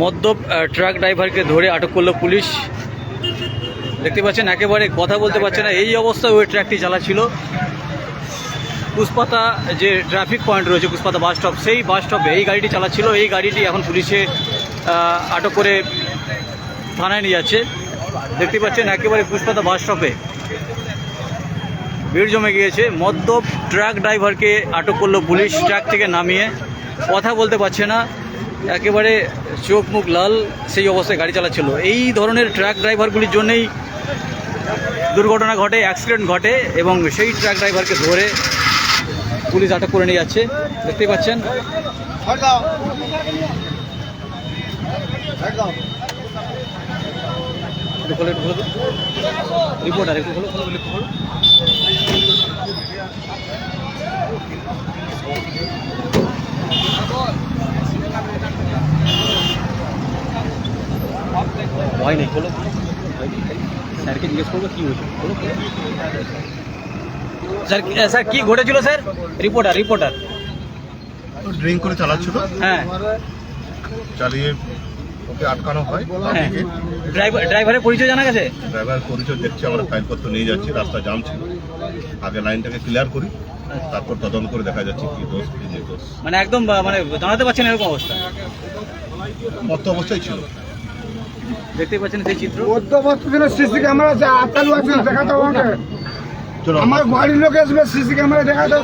মদ্যপ ট্রাক ড্রাইভারকে ধরে আটক করল পুলিশ। দেখতে পাচ্ছেন, একেবারে কথা বলতে পারছে না। এই অবস্থায় ওই ট্রাকটি চালাচ্ছিল। পুষ্পাতা যে ট্রাফিক পয়েন্ট রয়েছে, পুষ্পাতা বাস স্টপ, সেই বাস স্টপে এই গাড়িটি চালাচ্ছিল। এই গাড়িটি এখন পুলিশে আটক করে থানায় নিয়ে যাচ্ছে। দেখতে পাচ্ছেন, একেবারে পুষ্পাতা বাস স্টপে। ভিড় জমে গিয়েছে। মদ্যপ ট্রাক ড্রাইভারকে আটক করল পুলিশ ট্রাক থেকে নামিয়ে। কথা বলতে পারছে না। একেবারে চোখ মুখ লাল, সেই অবস্থায় গাড়ি চালাচ্ছিল। এই ধরনের ট্রাক ড্রাইভারগুলির জন্যই দুর্ঘটনা ঘটে, অ্যাক্সিডেন্ট ঘটে এবং সেই ট্রাক ড্রাইভারকে ধরে পুলিশ আটক করে নিয়ে যাচ্ছে। দেখতেই পাচ্ছেন। রিপোর্টার ভয় নেই খোলো স্যারকে জিজ্ঞেস করব কী হয়েছে। খোলো স্যার স্যার কি ঘটেছিল স্যার? Reporter reporter. ড্রিঙ্ক করে চালাচ্ছিল? হ্যাঁ। চালিয়ে ওকে আটকানো হয় হ্যাঁ। ড্রাইভার ড্রাইভারের পরিচয় জানা গেছে? ড্রাইভার পরিচয় দেখছি আমরা নিয়ে যাচ্ছি রাস্তা জাম ছিল। আগে লাইনটাকে ক্লিয়ার করি তারপর তদন্ত করে দেখা যাচ্ছে কি দোষ কি নির্দোষ। মানে একদম মানে জানাতে পারছেন এরকম অবস্থা। মত্ত অবস্থায় ছিল। দেখতে পাচ্ছেন সেই চিত্র? মধ্যবর্তী দিনে সিসি ক্যামেরা আছে আতালু আছে দেখাতে আমাকে। চলো। আমার বাড়ির লোক আসবে সিসি ক্যামেরা দেখাতে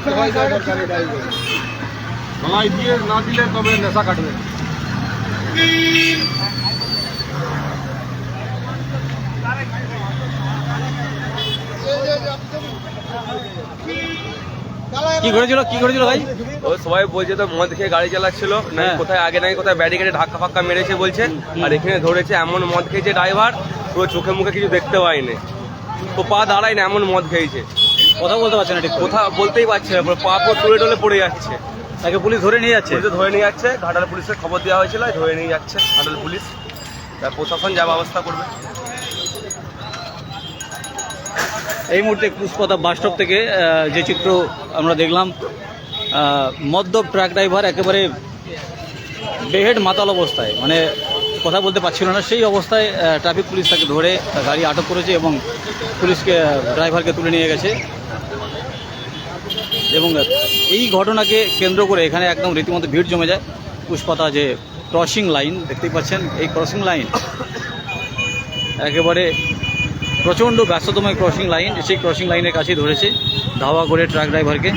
সময় দিয়ে না দিলে তবে নেশা কাটবে। কি ঘটেছিল কি ঘটেছিল ভাই? ও সবাই বলছে তো মদ খেয়ে গাড়ি চালাচ্ছিল। না হ্যাঁ। কোথায় আগে নাকি কোথায় ব্যারিকেডে ধাক্কা ফাক্কা মেরেছে বলছে। আর এখানে ধরেছে এমন মদ খেয়েছে ড্রাইভার পুরো চোখে মুখে কিছু দেখতে পায়নি। তো পা দাঁড়ায় না এমন মদ খেয়েছে। কথা বলতে পারছে না ঠিক কোথা বলতেই পারছে না পা পুরো টুলে টলে পড়ে যাচ্ছে। তাকে পুলিশ ধরে নিয়ে যাচ্ছে? পুলিশে ধরে নিয়ে যাচ্ছে ঘাটাল পুলিশের খবর দেওয়া হয়েছিল ধরে নিয়ে যাচ্ছে ঘাটাল পুলিশ। প্রশাসন যা ব্যবস্থা করবে। এই মুহূর্তে পুষ্পতা বাস স্টপ থেকে যে চিত্র আমরা দেখলাম মদ্যপ ট্রাক ড্রাইভার একেবারে বেহেড মাতাল অবস্থায় মানে কথা বলতে পারছিল না, সেই অবস্থায় ট্রাফিক পুলিশ তাকে ধরে গাড়ি আটক করেছে এবং পুলিশকে ড্রাইভারকে তুলে নিয়ে গেছে। এবং এই ঘটনাকে কেন্দ্র করে এখানে একদম রীতিমতো ভিড় জমে যায় পুষ্পতা যে ক্রসিং লাইন দেখতেই পাচ্ছেন, এই ক্রসিং লাইন একেবারে প্রচণ্ড ব্যস্ততম ক্রসিং লাইন সেই ক্রসিং লাইনের কাছে ধরেছে ধাওয়া করে ট্রাক ড্রাইভারকে